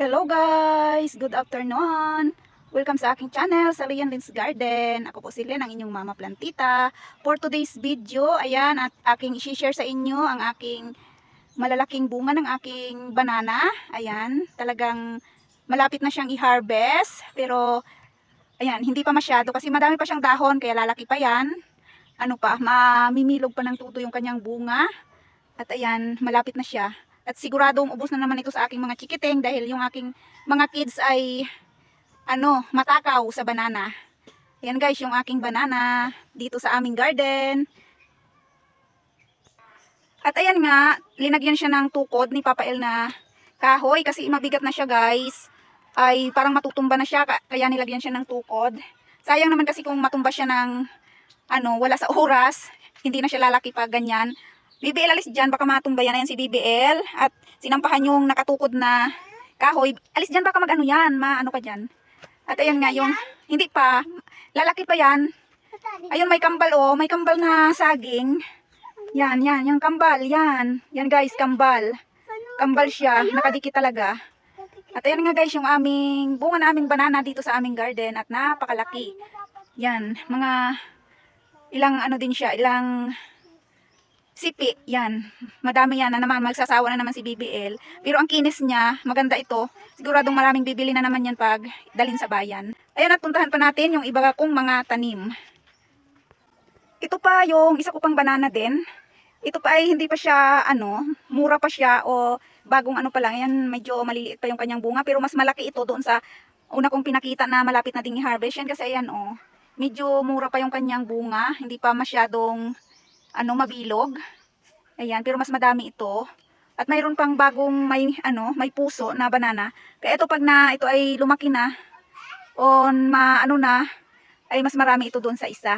Hello guys! Good afternoon! Welcome sa aking channel, sa Lian Lins Garden. Ako po si Lian, ang inyong mama plantita. For today's video, ayan, at aking i-share sa inyo ang aking malalaking bunga ng aking banana. Ayan, talagang malapit na siyang i-harvest. Pero, ayan, hindi pa masyado kasi madami pa siyang dahon, kaya lalaki pa yan. Ano pa, mamimilog pa ng tuto yung kanyang bunga. At ayan, malapit na siya. At siguradong ubos na naman ito sa aking mga chikiting dahil yung aking mga kids ay ano, matakaw sa banana. Yan guys, yung aking banana dito sa aming garden. At ayan nga, linagyan siya ng tukod ni Papa El na kahoy kasi mabigat na siya guys. Ay parang matutumba na siya ka- kaya nilagyan siya ng tukod. Sayang naman kasi kung matumba siya ng ano, wala sa oras, hindi na siya lalaki pa ganyan. BBL alis dyan, baka matumba yan. Ayan si BBL. At sinampahan yung nakatukod na kahoy. Alis dyan, baka mag-ano yan. Maano ka dyan. At ayan nga yung, hindi pa. Lalaki pa yan. Ayun, may kambal oh. May kambal na saging. Yan, yan. Yung kambal, yan. Yan guys, kambal. Kambal siya. Nakadikit talaga. At ayan nga guys, yung aming, bunga na aming banana dito sa aming garden. At napakalaki. Yan, mga, ilang ano din siya, ilang sipi, yan. Madami yan na naman, magsasawa na naman si BBL. Pero ang kinis niya, maganda ito. Siguradong maraming bibili na naman yan pag dalhin sa bayan. Ayan at puntahan pa natin yung iba kong mga tanim. Ito pa yung isa ko pang banana din. Ito pa ay hindi pa siya, ano, mura pa siya o bagong ano pa lang. Yan, medyo maliliit pa yung kanyang bunga. Pero mas malaki ito doon sa una kong pinakita na malapit na ding i-harvest. Yan kasi ayan, oh. Medyo mura pa yung kanyang bunga. Hindi pa masyadong ano, mabilog. Ayan, pero mas madami ito. At mayroon pang bagong may ano, may puso na banana. Kaya ito pag na ito ay lumaki na o ma ano na ay mas marami ito doon sa isa.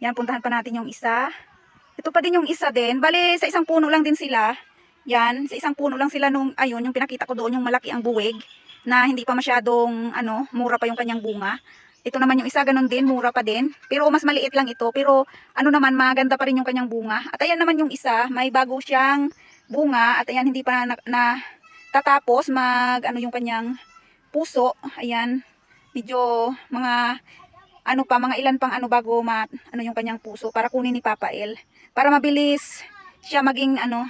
Yan, puntahan pa natin yung isa. Ito pa din yung isa din. Bale, sa isang puno lang din sila. Yan, sa isang puno lang sila nung ayun, yung pinakita ko doon yung malaki ang buwig na hindi pa masyadong ano, mura pa yung kanyang bunga. Ito naman yung isa, ganun din, mura pa din. Pero mas maliit lang ito. Pero ano naman, maganda pa rin yung kanyang bunga. At ayan naman yung isa, may bago siyang bunga. At ayan, hindi pa na, na tatapos mag, ano yung kanyang puso. Ayan, medyo mga, ano pa, mga ilan pang ano bago ma, ano yung kanyang puso para kunin ni Papa El. Para mabilis siya maging ano,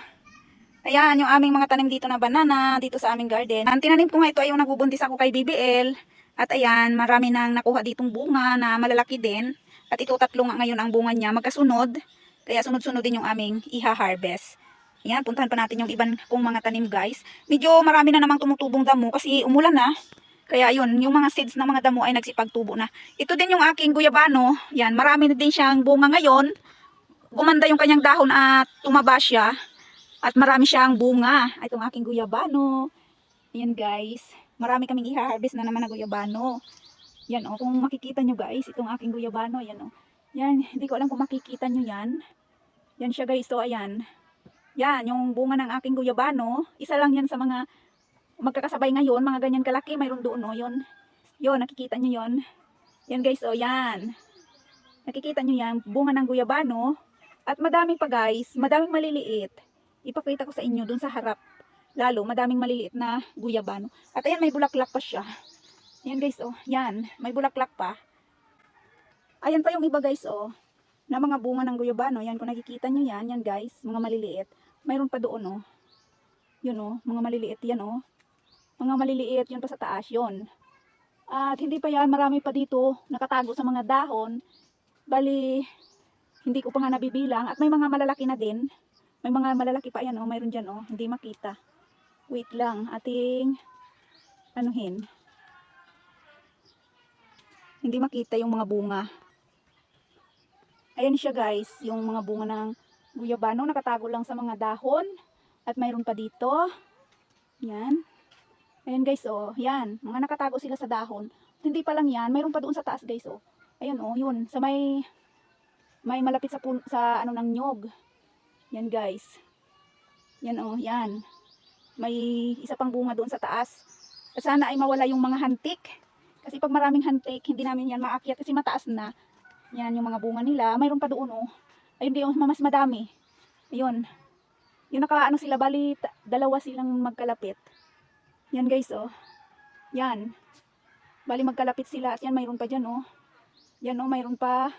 Ayan, yung aming mga tanim dito na banana, dito sa aming garden. Ang tinanim ko nga ito ay yung nagbubuntis ako kay BBL. At ayan, marami nang nakuha ditong bunga na malalaki din. At ito tatlo nga ngayon ang bunga niya magkasunod. Kaya sunod-sunod din yung aming iha-harvest. Ayan, puntahan pa natin yung ibang kong mga tanim guys. Medyo marami na namang tumutubong damo kasi umulan na. Kaya yun, yung mga seeds ng mga damo ay nagsipagtubo na. Ito din yung aking guyabano. Yan, marami na din siyang bunga ngayon. Gumanda yung kanyang dahon at tumaba siya. At marami siyang bunga. Itong aking guyabano. Ayan guys. Marami kaming i-harvest na naman na guyabano. Yan o. kung makikita nyo guys. Itong aking guyabano. Yan o. Yan. Hindi ko alam kung makikita nyo yan. Yan siya guys. So ayan. Yan. Yung bunga ng aking guyabano. Isa lang yan sa mga magkakasabay ngayon. Mga ganyan kalaki. Mayroon doon o. Yun. Yun. Nakikita nyo yon Yan guys. O yan. Nakikita nyo yan. Bunga ng guyabano. At madami pa guys. Madaming maliliit ipakita ko sa inyo dun sa harap. Lalo, madaming maliliit na guyabano. At ayan, may bulaklak pa siya. Ayan guys, oh. Yan, may bulaklak pa. Ayan pa yung iba guys, oh. Na mga bunga ng guyabano. Yan, kung nakikita nyo yan, yan guys, mga maliliit. Mayroon pa doon, oh. Yun, oh. Mga maliliit yan, oh. Mga maliliit, yun pa sa taas, yun. At hindi pa yan, marami pa dito nakatago sa mga dahon. Bali, hindi ko pa nga nabibilang. At may mga malalaki na din. May mga malalaki pa yan, oh. Mayroon dyan, oh. Hindi makita. Wait lang. Ating, anuhin. Hindi makita yung mga bunga. Ayan siya, guys. Yung mga bunga ng guyabano. Nakatago lang sa mga dahon. At mayroon pa dito. Yan. Ayan, guys, oh. Yan. Mga nakatago sila sa dahon. At hindi pa lang yan. Mayroon pa doon sa taas, guys, oh. Ayan, oh. Yun. Sa may, may malapit sa, sa ano ng nyog. Yan guys. Yan oh, yan. May isa pang bunga doon sa taas. Sana ay mawala yung mga hantik. Kasi pag maraming hantik, hindi namin yan maakyat kasi mataas na. Yan yung mga bunga nila. Mayroon pa doon oh. Ayun din, mas madami. Ayun. Yung naka ano sila, bali, dalawa silang magkalapit. Yan guys, oh. Yan. Bali magkalapit sila. At yan, mayroon pa dyan, oh. Yan, oh, mayroon pa.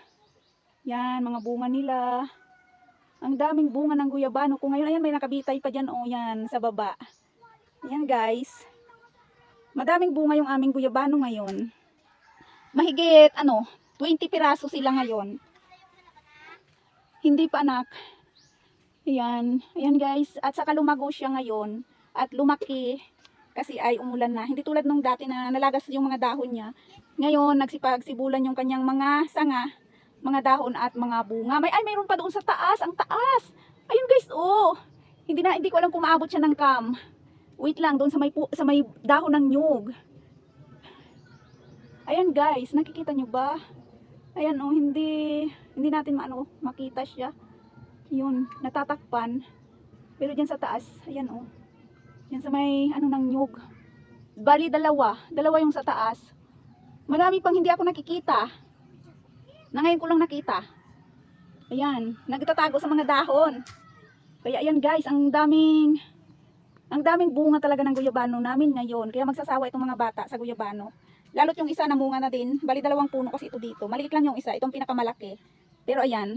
Yan, mga bunga nila. Ang daming bunga ng guyabano. Kung ngayon, ayan, may nakabitay pa dyan, oh, yan, sa baba. Yan, guys. Madaming bunga yung aming guyabano ngayon. Mahigit, ano, 20 piraso sila ngayon. Hindi pa, anak. Ayan. Ayan, guys. At saka lumago siya ngayon. At lumaki kasi ay umulan na. Hindi tulad nung dati na nalagas yung mga dahon niya. Ngayon, nagsipag-sibulan yung kanyang mga sanga, mga dahon at mga bunga. May ay mayroon pa doon sa taas, ang taas. Ayun guys, oh. Hindi na hindi ko alam kung maabot siya ng cam. Wait lang, doon sa may sa may dahon ng nyug. Ayan guys, nakikita nyo ba? Ayan oh, hindi hindi natin maano makita siya. Yun, natatakpan. Pero diyan sa taas, ayan oh. Yan sa may ano ng nyug. Bali dalawa, dalawa yung sa taas. Marami pang hindi ako nakikita. Na ngayon ko lang nakita. Ayan, nagtatago sa mga dahon. Kaya ayan guys, ang daming ang daming bunga talaga ng guyabano namin ngayon. Kaya magsasawa itong mga bata sa guyabano. Lalo't yung isa namunga na din. Bali dalawang puno kasi ito dito. Maliit lang yung isa, itong pinakamalaki. Pero ayan,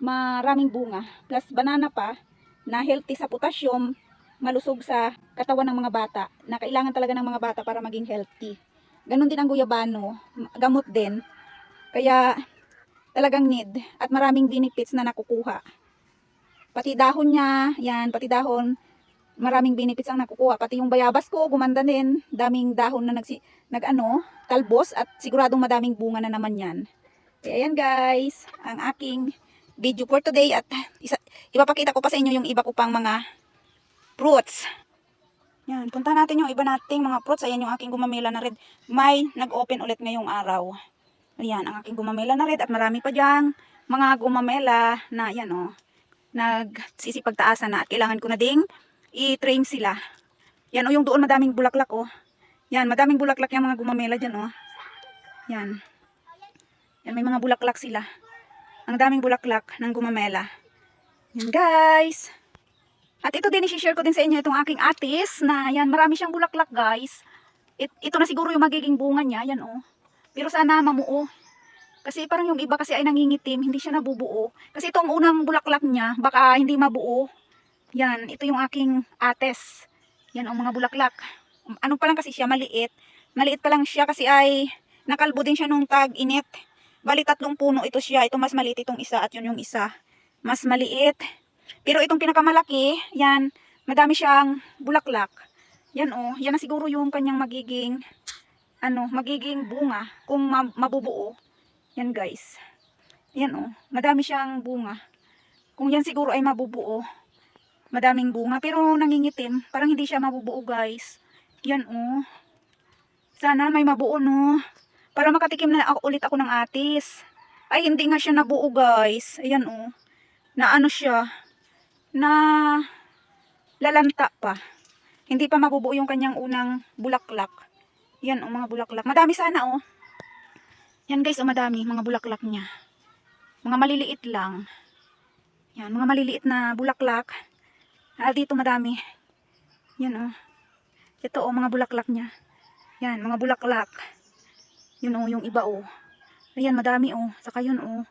maraming bunga. Plus banana pa na healthy sa potassium, malusog sa katawan ng mga bata na kailangan talaga ng mga bata para maging healthy. Ganon din ang guyabano, gamot din. Kaya talagang need at maraming benefits na nakukuha. Pati dahon niya, yan, pati dahon, maraming benefits ang nakukuha. Pati yung bayabas ko, gumanda din. Daming dahon na nagsi, nag ano, talbos at siguradong madaming bunga na naman yan. Kaya yan guys, ang aking video for today at isa, ipapakita ko pa sa inyo yung iba ko pang mga fruits. Yan, punta natin yung iba nating mga fruits. Ayan yung aking gumamela na red. May nag-open ulit ngayong araw. Ayan, ang aking gumamela na red at marami pa diyang mga gumamela na yan oh, nagsisipagtaasan na at kailangan ko na ding i-train sila. Yan oh, yung doon madaming bulaklak oh. Yan, madaming bulaklak yung mga gumamela dyan oh. Yan. Yan, may mga bulaklak sila. Ang daming bulaklak ng gumamela. Yan guys. At ito din, i-share ko din sa inyo itong aking atis na yan, marami siyang bulaklak guys. It, ito na siguro yung magiging bunga niya, yan oh. Pero sana mamuo. Kasi parang yung iba kasi ay nangingitim, hindi siya nabubuo. Kasi itong unang bulaklak niya, baka hindi mabuo. Yan, ito yung aking ates. Yan ang mga bulaklak. Ano pa lang kasi siya, maliit. Maliit pa lang siya kasi ay nakalbo din siya nung tag-init. Bali tatlong puno ito siya. Ito mas maliit itong isa at yun yung isa. Mas maliit. Pero itong pinakamalaki, yan, madami siyang bulaklak. Yan oh, yan na siguro yung kanyang magiging ano, magiging bunga kung ma- mabubuo. Yan guys. Yan oh, madami siyang bunga. Kung yan siguro ay mabubuo, madaming bunga pero nangingitim, parang hindi siya mabubuo guys. Yan oh. Sana may mabuo no. Para makatikim na ako ulit ako ng atis. Ay hindi nga siya nabuo guys. Ayan oh. Na ano siya, na lalanta pa. Hindi pa mabubuo yung kanyang unang bulaklak. Yan, oh, mga bulaklak. Madami sana, oh. Yan, guys, oh, madami. Mga bulaklak niya. Mga maliliit lang. Yan, mga maliliit na bulaklak. Ah, dito madami. Yan, oh. Ito, oh, mga bulaklak niya. Yan, mga bulaklak. Yun, oh, yung iba, oh. Ayan, madami, oh. Saka yun, oh.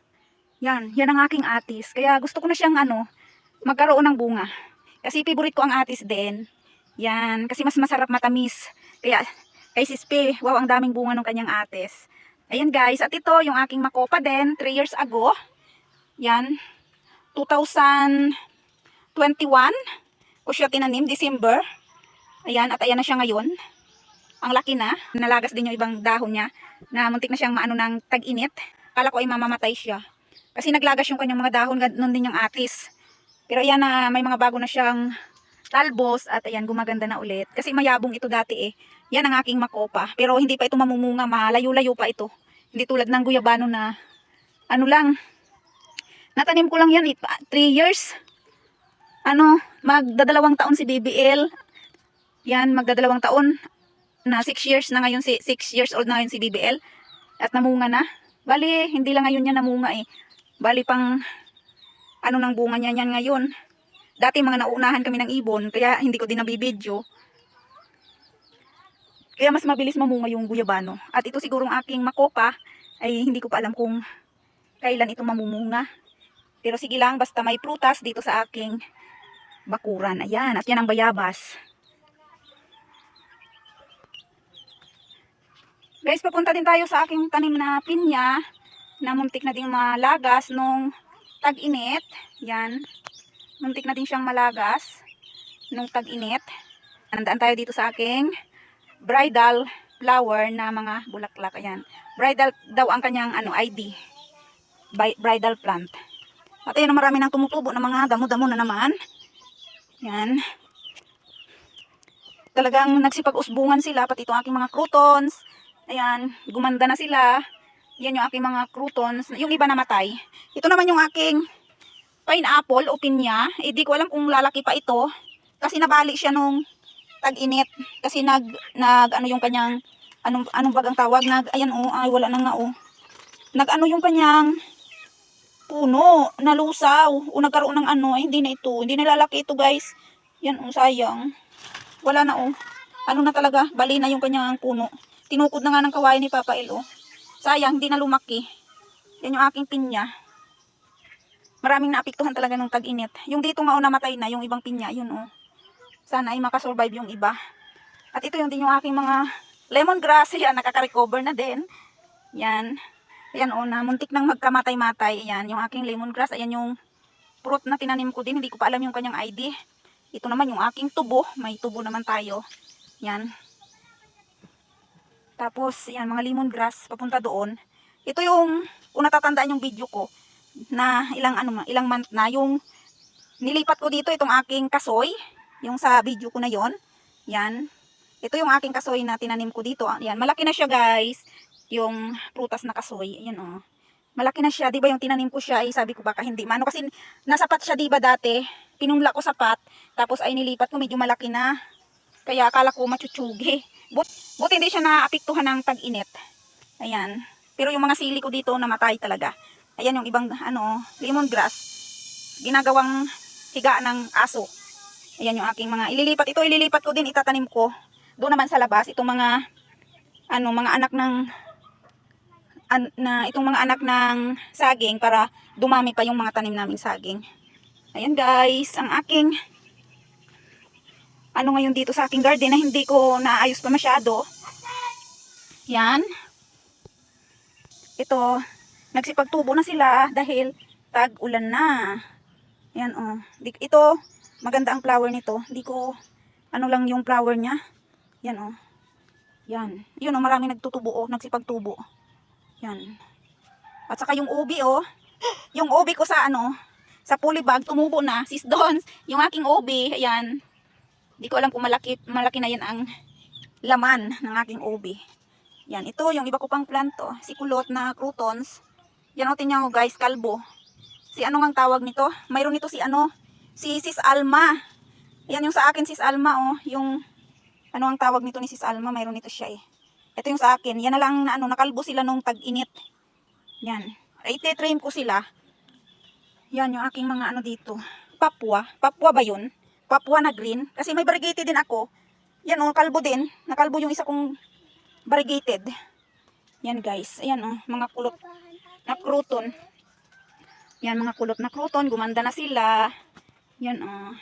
Yan, yan ang aking atis. Kaya gusto ko na siyang, ano, magkaroon ng bunga. Kasi favorite ko ang atis din. Yan, kasi mas masarap matamis. Kaya, kay Sispe, wow, ang daming bunga ng kanyang atis. Ayan guys, at ito yung aking makopa din, 3 years ago. Yan, 2021 ko siya tinanim, December. Ayan, at ayan na siya ngayon. Ang laki na. Nalagas din yung ibang dahon niya na muntik na siyang maano ng tag-init. Kala ko ay mamamatay siya. Kasi naglagas yung kanyang mga dahon, ganun din yung atis. Pero ayan na, may mga bago na siyang talbos at ayan, gumaganda na ulit. Kasi mayabong ito dati eh. Yan ang aking makopa. Pero hindi pa ito mamumunga, malayo-layo pa ito. Hindi tulad ng guyabano na, ano lang, natanim ko lang yan, 3 years. Ano, magdadalawang taon si BBL. Yan, magdadalawang taon. Na 6 years na ngayon, si 6 years old na ngayon si BBL. At namunga na. Bali, hindi lang ngayon niya namunga eh. Bali pang ano ng bunga niya yan ngayon. Dati mga nauunahan kami ng ibon, kaya hindi ko din nabibidyo. Kaya mas mabilis mamunga yung guyabano. At ito sigurong aking makopa ay hindi ko pa alam kung kailan ito mamumunga. Pero sige lang, basta may prutas dito sa aking bakuran. Ayan, at yan ang bayabas. Guys, papunta din tayo sa aking tanim na pinya na muntik na ding malagas nung tag-init. Yan. Muntik na din siyang malagas nung tag-init. Nandaan tayo dito sa aking bridal flower na mga bulaklak. Ayan. Bridal daw ang kanyang ano, ID. Bi- bridal plant. At ayan, marami nang tumutubo ng mga damo-damo na naman. Yan. Talagang nagsipag-usbungan sila, pati itong aking mga croutons. Ayan, gumanda na sila. Yan yung aking mga croutons. Yung iba namatay. Ito naman yung aking pineapple o pinya. Eh, di ko alam kung lalaki pa ito. Kasi nabali siya nung tag-init. Kasi nag, nag, ano yung kanyang, anong, anong bagang tawag? Nag, ayan oh, ay wala na nga oh. Nag, ano yung kanyang puno, nalusaw, o nagkaroon ng ano, ay hindi na ito. Hindi na lalaki ito guys. Yan oh, sayang. Wala na oh. Ano na talaga, bali na yung kanyang puno. Tinukod na nga ng kawain ni Papa El oh. Sayang, hindi na lumaki. Yan yung aking pinya. Maraming naapektuhan talaga ng tag-init. Yung dito nga oh, namatay na, yung ibang pinya, yun oh. Sana ay makasurvive yung iba. At ito yung din yung aking mga lemongrass. Yan, nakaka-recover na din. Yan. Ayan oh, na muntik nang magkamatay-matay. Ayan, yung aking lemongrass. Ayan yung fruit na tinanim ko din. Hindi ko pa alam yung kanyang ID. Ito naman yung aking tubo. May tubo naman tayo. Yan. Tapos, yan, mga lemongrass, papunta doon. Ito yung, kung natatandaan yung video ko, na ilang, ano, ilang month na, yung nilipat ko dito, itong aking kasoy, yung sa video ko na yon yan. Ito yung aking kasoy na tinanim ko dito. Yan, malaki na siya guys, yung prutas na kasoy. Ayan oh. Malaki na siya, 'di ba yung tinanim ko siya, ay sabi ko baka hindi mano kasi nasapat siya 'di ba dati. Pinumla ko sapat, tapos ay nilipat ko medyo malaki na. Kaya akala ko machuchugi. But, buti hindi siya naapektuhan ng tag-init. Ayan. Pero yung mga sili ko dito namatay talaga. Ayan yung ibang ano, lemongrass. Ginagawang higa ng aso. Ayan yung aking mga ililipat. Ito ililipat ko din, itatanim ko. Doon naman sa labas, itong mga ano, mga anak ng an, na itong mga anak ng saging para dumami pa yung mga tanim naming saging. Ayan guys, ang aking ano ngayon dito sa aking garden na hindi ko naayos pa masyado. Yan. Ito, nagsipagtubo na sila dahil tag-ulan na. Yan oh. Ito, maganda ang flower nito. Hindi ko, ano lang yung flower niya. Yan oh. Yan. Yun oh, marami nagtutubo oh, nagsipagtubo. Yan. At saka yung ubi oh. Yung ubi ko sa ano, sa polybag, tumubo na. Sis Dons, yung aking ubi, ayan. Hindi ko alam kung malaki, malaki na yan ang laman ng aking ubi. Yan, ito yung iba ko pang planto. Si kulot na croutons. Yan o, tingnan ko guys, kalbo. Si ano ang tawag nito? Mayroon nito si ano? Si Sis Alma. Yan yung sa akin Sis Alma oh. Yung, ano ang tawag nito ni Sis Alma? Mayroon nito siya eh. Ito yung sa akin. Yan na lang na ano, nakalbo sila nung tag-init. Yan. Ite-train ko sila. Yan yung aking mga ano dito. Papua. Papua ba yun? Papua na green. Kasi may variegated din ako. Yan oh, kalbo din. Nakalbo yung isa kong variegated. Yan guys. Ayan oh, mga kulot na crouton. Yan mga kulot na crouton. Gumanda na sila. Yan oh.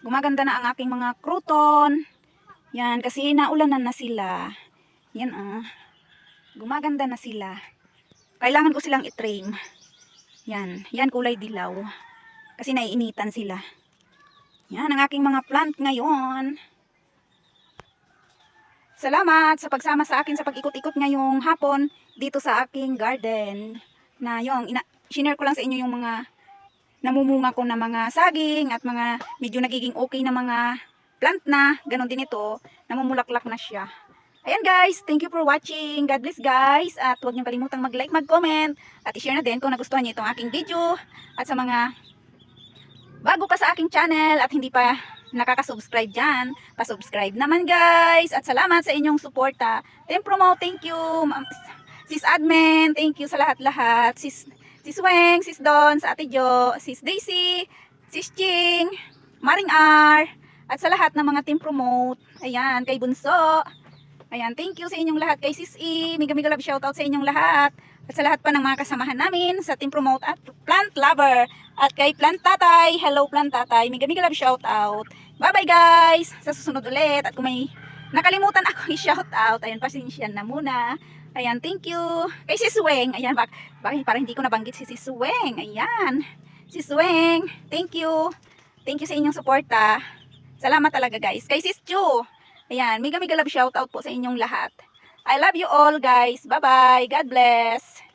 Gumaganda na ang aking mga crouton. Yan, kasi naulanan na sila. Yan oh. Gumaganda na sila. Kailangan ko silang i-train. Yan, yan kulay dilaw. Kasi naiinitan sila. Yan ang aking mga plant ngayon. Salamat sa pagsama sa akin sa pag-ikot-ikot ngayong hapon dito sa aking garden. Na yung, ina- shinare ko lang sa inyo yung mga namumunga ko na mga saging at mga medyo nagiging okay na mga plant na. Ganon din ito. Namumulaklak na siya. Ayan guys, thank you for watching. God bless guys. At huwag niyo kalimutang mag-like, mag-comment. At i-share na din kung nagustuhan niyo itong aking video. At sa mga bago pa sa aking channel at hindi pa nakaka-subscribe dyan, pa-subscribe naman guys. At salamat sa inyong suporta. Team Promo, thank you. Sis Admin, thank you sa lahat-lahat. Sis, Sis Weng, Sis Don, sa Ate Jo, Sis Daisy, Sis Ching, Maring R, at sa lahat ng mga Team Promote. Ayan, kay Bunso. Ayan, thank you sa inyong lahat. Kay Sis E, mega mega love shoutout sa inyong lahat. At sa lahat pa ng mga kasamahan namin sa Team Promote at Plant Lover. At kay Plant Tatay, hello Plant Tatay, mega mega love shoutout. Bye bye guys! Sa susunod ulit. At kung may nakalimutan ako i-shoutout, ayan, pasensya na muna. Ayan, thank you. Kay Sis Weng, ayan, bak bakit parang hindi ko nabanggit si Sis Weng. Ayan, Sis Weng, thank you. Thank you sa inyong suporta. Salamat talaga guys. Kay Sis Chu, ayan, mega mega love shoutout po sa inyong lahat. I love you all guys. Bye bye. God bless.